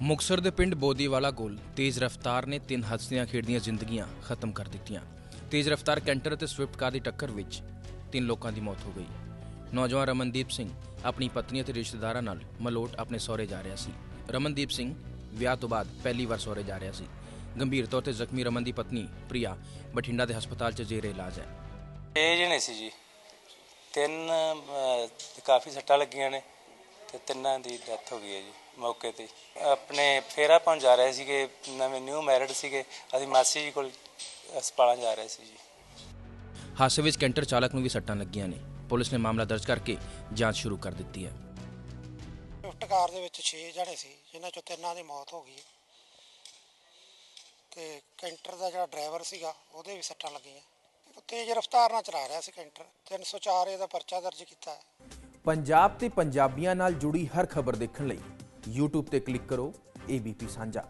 ਮੁਕਸਰ ਦੇ ਪਿੰਡ ਬੋਦੀਵਾਲਾ ਕੋਲ ਤੇਜ਼ ਰਫ਼ਤਾਰ ਨੇ ਤਿੰਨ ਹੱਸਦੀਆਂ ਖੇਡਦੀਆਂ ਜ਼ਿੰਦਗੀਆਂ ਖਤਮ ਕਰ ਦਿੱਤੀਆਂ। ਤੇਜ਼ ਰਫ਼ਤਾਰ ਕੈਂਟਰ ਅਤੇ ਸਵਿਫਟ ਕਾਰ ਦੀ ਟੱਕਰ ਵਿੱਚ ਤਿੰਨ ਲੋਕਾਂ ਦੀ ਮੌਤ ਹੋ ਗਈ। ਨੌਜਵਾਨ ਰਮਨਦੀਪ ਸਿੰਘ ਆਪਣੀ ਪਤਨੀ ਅਤੇ ਰਿਸ਼ਤੇਦਾਰਾਂ ਨਾਲ ਮਲੋਟ ਆਪਣੇ ਸਹੁਰੇ ਜਾ ਰਿਹਾ ਸੀ। ਰਮਨਦੀਪ ਸਿੰਘ ਵਿਆਹ ਤੋਂ ਬਾਅਦ ਪਹਿਲੀ ਵਾਰ ਸਹੁਰੇ ਜਾ ਰਿਹਾ ਸੀ। ਗੰਭੀਰ ਤੌਰ ਤੇ ਜ਼ਖਮੀ ਰਮਨ ਦੀ ਪਤਨੀ ਪ੍ਰਿਆ ਬਠਿੰਡਾ ਦੇ ਹਸਪਤਾਲ 'ਚ ਜੇਰੇ ਇਲਾਜ ਹੈ। ਏਜ ਨਹੀਂ ਸੀ ਜੀ। ਤਿੰਨ ਅਹ, ਕਾਫੀ ਸੱਟਾਂ ਲੱਗੀਆਂ ਨੇ। ਤੇ ਤਿੰਨਾਂ ਦੀ ਡੈਥ ਹੋ ਗਈ ਹੈ ਜੀ ਮੌਕੇ ਤੇ। ਹੀ। ਆਪਣੇ ਫੇਰਾ ਪਾਉਣ ਜਾ ਰਹੇ ਸੀਗੇ ਨਵੇਂ ਨਿਊ ਮੈਰਿਡ ਸੀਗੇ ਅਸੀਂ ਮਾਸੀ ਜੀ ਕੋਲ ਹਸਪਤਾਲਾਂ ਜਾ ਰਹੇ ਸੀ ਜੀ। ਹਾਦਸੇ ਵਿੱਚ ਕੈਂਟਰ ਚਾਲਕ ਨੂੰ ਵੀ ਸੱਟਾਂ ਲੱਗੀਆਂ ਨੇ। ਪੁਲਿਸ ਨੇ ਮਾਮਲਾ ਦਰਜ ਕਰਕੇ ਜਾਂਚ ਸ਼ੁਰੂ ਕਰ ਦਿੱਤੀ ਹੈ। ਸਵਿਫਟ ਕਾਰ ਦੇ ਵਿੱਚ 6 ਜਣੇ ਸੀ ਜਿਨ੍ਹਾਂ ਚੋਂ ਤਿੰਨਾਂ ਦੀ ਮੌਤ ਹੋ ਗਈ ਹੈ। ਤੇ ਕੈਂਟਰ ਦਾ ਜਿਹੜਾ ਡਰਾਈਵਰ ਸੀਗਾ ਉਹਦੇ ਵੀ ਸੱਟਾਂ ਲੱਗੀਆਂ। ਉਹ ਤੇਜ਼ ਰਫ਼ਤਾਰ ਨਾਲ ਚਲਾ ਰਿਹਾ ਸੀ ਕੈਂਟਰ। 304 ਇਹਦਾ ਪਰਚਾ ਦਰਜ ਕੀਤਾ ਹੈ। ਪੰਜਾਬ ਤੇ ਪੰਜਾਬੀਆਂ ਨਾਲ ਜੁੜੀ ਹਰ ਖਬਰ ਦੇਖਣ ਲਈ YouTube ਤੇ ਕਲਿੱਕ ਕਰੋ ABP ਸਾਂਝਾ।